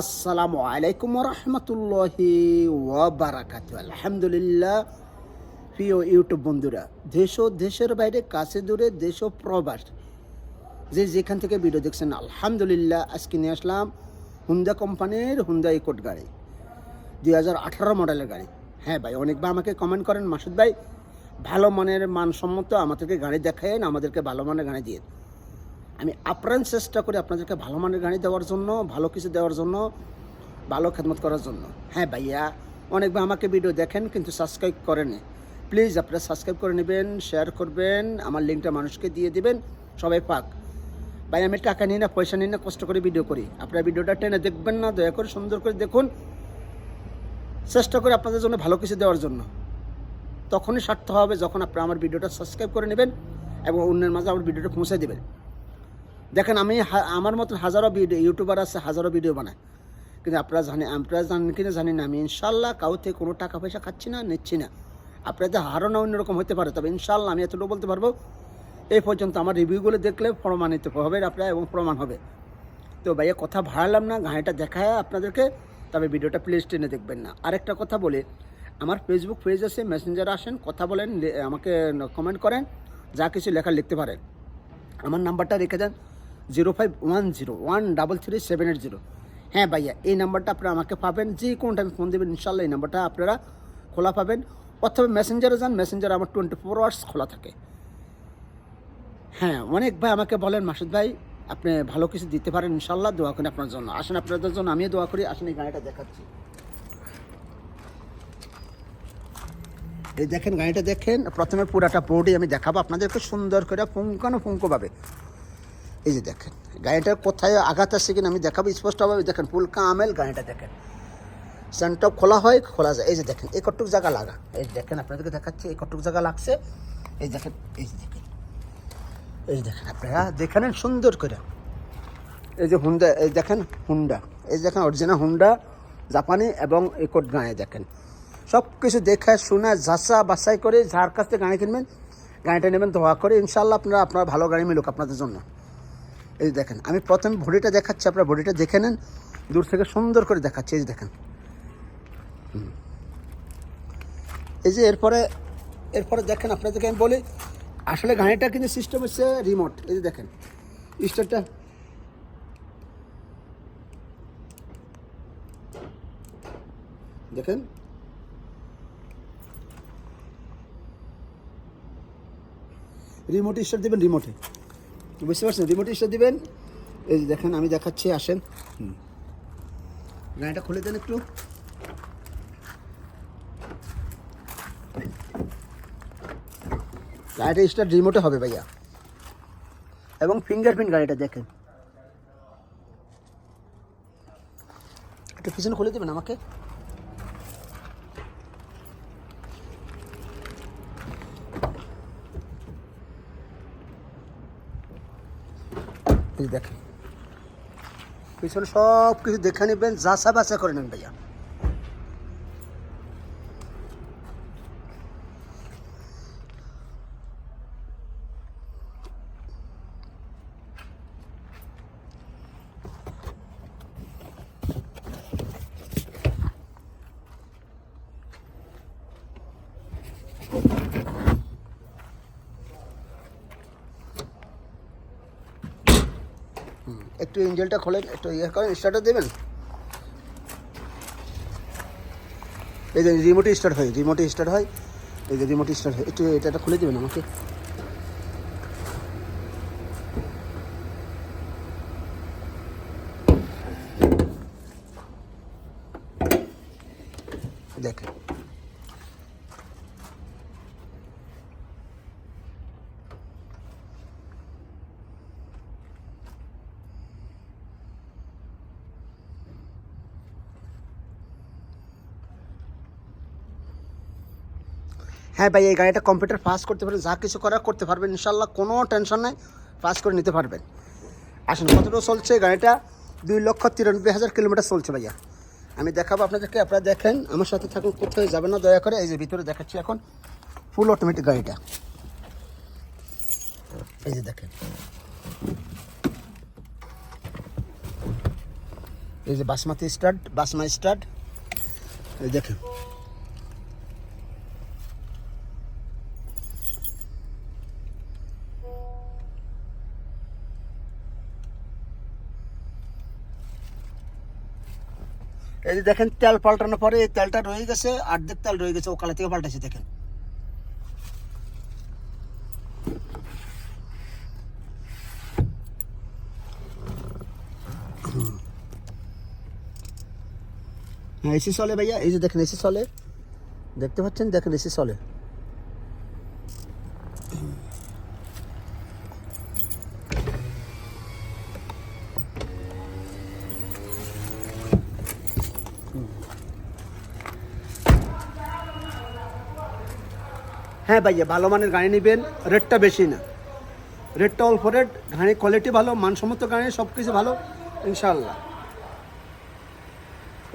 আসসালামু আলাইকুম রহমতুল্লাহি ওয়াবারাকাত আলহামদুলিল্লাহ। প্রিয় ইউটিউব বন্ধুরা, দেশ ও দেশের বাইরে, কাছে দূরে, দেশ ও প্রবাস, যে যেখান থেকে ভিডিও দেখছেন, আলহামদুলিল্লাহ, আজকে নিয়ে আসলাম হুন্দা কোম্পানির হুন্দা ইকোট গাড়ি, দুই হাজার আঠারো মডেলের গাড়ি। হ্যাঁ ভাই, অনেকবার আমাকে কমেন্ট করেন মাসুদ ভাই। ভালো মানের, মানসম্মত আমাদেরকে গাড়ি দেখায়েন, আমাদেরকে ভালো মানের গাড়ি দিয়ে। আমি আপ্রাণ চেষ্টা করি আপনাদেরকে ভালো মানের গাড়ি দেওয়ার জন্য, ভালো কিছু দেওয়ার জন্য, ভালো খেদমত করার জন্য। হ্যাঁ ভাইয়া, অনেকবার আমাকে ভিডিও দেখেন কিন্তু সাবস্ক্রাইব করেনি প্লিজ আপনারা সাবস্ক্রাইব করে নেবেন শেয়ার করবেন, আমার লিঙ্কটা মানুষকে দিয়ে দিবেন, সবাই পাক। ভাই, আমি টাকা নিই না, পয়সা নিই না, কষ্ট করে ভিডিও করি। আপনারা ভিডিওটা টেনে দেখবেন না, দয়া করে সুন্দর করে দেখুন। চেষ্টা করে আপনাদের জন্য ভালো কিছু দেওয়ার জন্য। তখনই স্বার্থ হবে যখন আপনারা আমার ভিডিওটা সাবস্ক্রাইব করে নেবেন এবং অন্যের মাঝে আমার ভিডিওটা পৌঁছে দেবেন। দেখেন আমি আমার মতন হাজারো ভিডিও ইউটিউবার আছে, হাজারো ভিডিও বানায়। কিন্তু আপনারা জানেন আপনারা জানেন কিনা জানি না, আমি ইনশাল্লাহ কাউ থেকে কোনো টাকা পয়সা খাচ্ছি না, নিচ্ছি না। আপনাদের না অন্যরকম হতে পারে, তবে ইনশাল্লাহ আমি এতটুকু বলতে পারব, এই পর্যন্ত আমার রিভিউগুলো দেখলে প্রমাণিত হবে আপনারা এবং প্রমাণ হবে। তো ভাইয়া, কথা ভাড়ালাম না, গাড়িটা দেখায় আপনাদেরকে, তবে ভিডিওটা প্লিজ টেনে দেখবেন না। আরেকটা কথা বলে, আমার ফেসবুক পেজ আছে মেসেঞ্জারে আসেন, কথা বলেন আমাকে কমেন্ট করেন, যা কিছু লেখা লিখতে পারেন। আমার নাম্বারটা রেখে দেন zero five one zero one double three seven eight zero. হ্যাঁ ভাইয়া, এই নাম্বারটা আপনারা আমাকে পাবেন, যে কোনো টাইম ফোন দেবেন ইনশাল্লাহ এই নাম্বারটা আপনারা খোলা পাবেন। অথবা মেসেঞ্জারে যান মেসেঞ্জার আমার টোয়েন্টি ফোর আওয়ার্স খোলা থাকে। হ্যাঁ অনেক ভাই আমাকে বলেন, মাসুদ ভাই, আপনি ভালো কিছু দিতে পারেন ইনশাল্লাহ দোয়া করি আপনার জন্য। আসেন আপনাদের জন্য, আমিও দোয়া করি, আসেন এই গাড়িটা দেখাচ্ছি। এই দেখেন গাড়িটা দেখেন, প্রথমে পুরাটা বডি আমি দেখাবো, আপনাদেরকে সুন্দর করে পুঙ্কানো পুঙ্কভাবে এই যে দেখেন গাড়িটার কোথায় আঘাত আসছে কিনা আমি দেখাবো, স্পষ্টভাবে দেখেন ফুলকা আমেল গাড়িটা দেখেন। সেন্টপ খোলা হয়, খোলা যায়। এই যে দেখেন, এই কটুক জায়গা লাগা। এই দেখেন, আপনাদেরকে দেখাচ্ছি, এই কটুক জায়গা লাগছে। এই দেখেন, এই যে দেখেন, এই যে দেখেন, আপনারা দেখেন সুন্দর করে। এই যে হুন্ডা এই দেখেন হুন্ডা এই যে দেখেন অরিজিনাল হুন্ডা জাপানি এবং একট গায়ে দেখেন। সব কিছু দেখে, শুনে ঝাঁসা বাছাই করে, যার কাছ থেকে গাড়ি কিনবেন, গাড়িটা নেবেন ধোয়া করে। ইনশাল্লাহ আপনারা, আপনার ভালো গাড়ি মিলুক আপনাদের জন্য। এই যে দেখেন, আমি প্রথমে বডিটা দেখাচ্ছি, আপনার বডিটা দেখে নেন। দূর থেকে সুন্দর করে দেখাচ্ছি, এই যে দেখেন। এই যে এরপরে এরপরে দেখেন, আপনাদেরকে আমি বলি, আসলে গাড়িটা কিন্তু সিস্টেম হচ্ছে রিমোট এই যে দেখেন, স্টারটা। দেখেন। রিমোট স্টার দেবেন রিমোটে বুঝতে পারছেন? রিমোট স্টার দিবেন। এই যে দেখেন, আমি দেখাচ্ছি, আসেন। গাড়িটা খুলে দেন একটু। গাড়িটা স্টার রিমোটে হবে ভাইয়া। এবং ফিঙ্গারপ্রিন্ট গাড়িটা দেখেন। একটু পিছনে খুলে দেবেন আমাকে? এই দেখেন। পিছনে সব কিছু দেখে নেবেন যাচা বাছা করে নেন ভাইয়া। একটু ইঞ্জিনটা খোলেন, একটু ইয়ে করেন স্টার্টার দেবেন? এই যে রিমোটে স্টার্ট হয় রিমোটে স্টার্ট হয়, এই যে রিমোটে স্টার্ট হয়, একটু এটা খুলে দেবেন আমাকে। দেখেন। হ্যাঁ ভাই, এই গাড়িটা কম্পিউটার পাস করতে পারবেন, যা কিছু করার করতে পারবেন ইনশাল্লাহ কোনো টেনশন নেই পাস করে নিতে পারবেন। আসুন, কতটুকু চলছে গাড়িটা? দুই লক্ষ তিরানব্বই হাজার কিলোমিটার চলছে ভাইয়া। আমি দেখাবো আপনাদেরকে, আপনারা দেখেন, আমার সাথে থাকুন কোথায় যাবেন না, দয়া করে, এই যে ভিতরে দেখাচ্ছি এখন ফুল অটোমেটিক গাড়িটা। এই যে দেখেন। এই যে বাসমতি স্টার্ট বাসমা স্টার্ট। এই দেখেন। এই যে দেখেন তেল পাল্টানোর পরে এই তেলটা রয়ে গেছে অর্ধেক তেল রয়ে গেছে ওকালা থেকে পাল্টাছে দেখেন। হ্যাঁ এসি চলে ভাইয়া, এই যে দেখেন, এসি চলে। দেখতে পাচ্ছেন? দেখেন, এসি চলে। হ্যাঁ ভাইয়া, ভালো মানের গাড়ি নেবেন রেটটা বেশি না। রেটটা অল্প রেট গাড়ি কোয়ালিটি ভালো, মানসম্মত গাড়ি সব কিছু ভালো ইনশাল্লাহ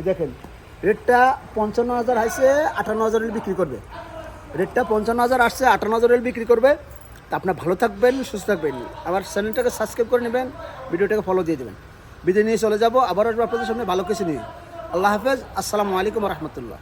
দেখেন রেটটা পঞ্চান্ন হাজার আসছে আটান্ন হাজার বিক্রি করবে। রেটটা পঞ্চান্ন হাজার আসছে, আটান্ন হাজার বিক্রি করবে। তা আপনার ভালো থাকবেন, সুস্থ থাকবেন। আবার চ্যানেলটাকে সাবস্ক্রাইব করে নেবেন ভিডিওটাকে ফলো দিয়ে দেবেন। বিদায় নিয়ে চলে যাব, আবার আপনাদের সামনে ভালো কিছু নিয়ে। আল্লাহ হাফেজ আসসালামু আলাইকুম রহমতুল্লাহ